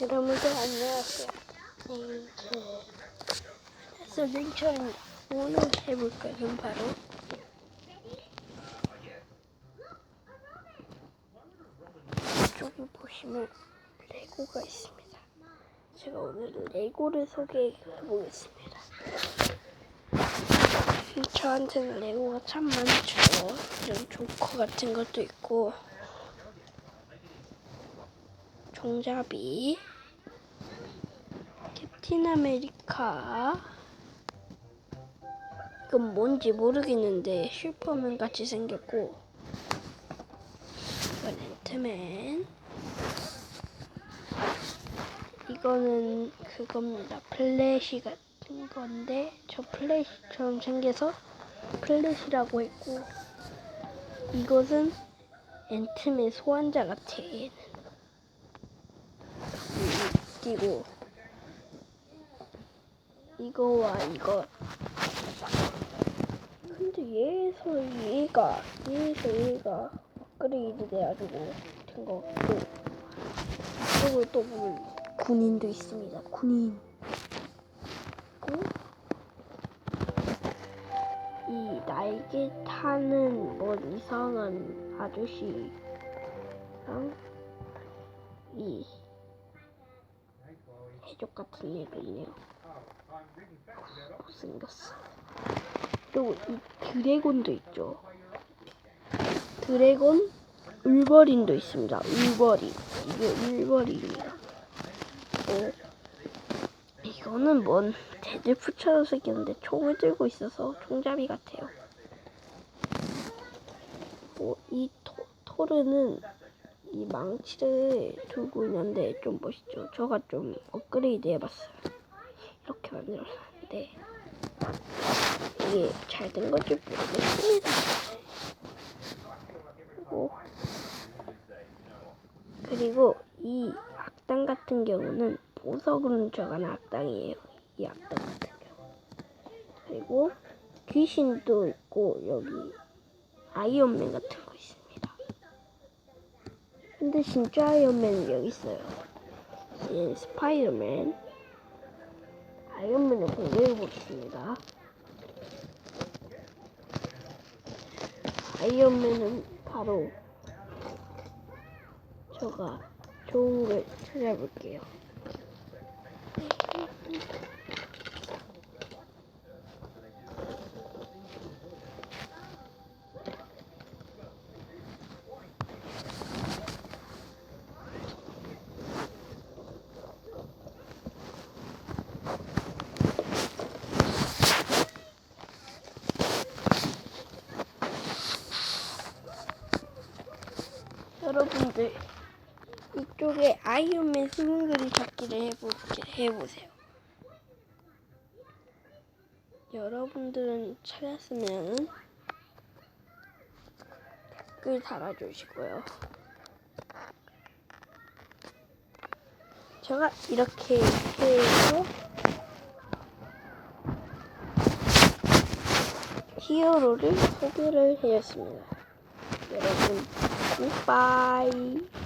여러분들 안녕하세요. 네, 그 서빙철입니다. 오늘 해볼 것은 바로 이쪽에 보시면 레고가 있습니다. 제가 오늘 레고를 소개해 보겠습니다. 저한테는 레고가 참 많죠. 이런 조커 같은 것도 있고 종잡이, 캡틴 아메리카. 이건 뭔지 모르겠는데 슈퍼맨 같이 생겼고, 이건 앤트맨. 이거는 그겁니다. 플래시 같은 건데 저 플래시처럼 생겨서 플래시라고 했고, 이것은 앤트맨 소환자 같아. 얘는. 뛰고. 이거와 이거. 근데 얘에서 얘가 얘에서 얘가 업그레이드 돼가지고 된 거 같고. 그리고 또 보면 군인도 있습니다. 군인. 이 날개 타는 뭐 이상한 아저씨랑 이 해적 같은 얘가 있네요. 못생겼어. 그리고 이 드래곤도 있죠. 드래곤 울버린도 있습니다. 울버린. 이게 울버린입니다. 어, 이거는 뭔 데드풀처럼 생겼는데 총을 들고 있어서 총잡이 같아요. 뭐, 이 토, 토르는 이 망치를 들고 있는데 좀 멋있죠. 저가 좀 업그레이드 해봤어요. 이렇게 만들었는데 이게 잘 된 건지 모르겠습니다. 그리고 그리고 이 악당 같은 경우는 보석으로 들어가는 악당이에요. 이 악당 같은 경우. 그리고 귀신도 있고 여기 아이언맨 같은. 근데 진짜 아이언맨은 여기 있어요. 얘는 스파이더맨. 아이언맨을 공개해 보겠습니다. 아이언맨은 바로 저가 좋은 걸 찾아볼게요. 여러분들 이쪽에 아이언맨 숨은 그림 찾기를 해보, 해보세요. 여러분들은 찾았으면 댓글 달아주시고요. 제가 이렇게 해서 히어로를 소개를 해줬습니다. 여러분, 굿바이.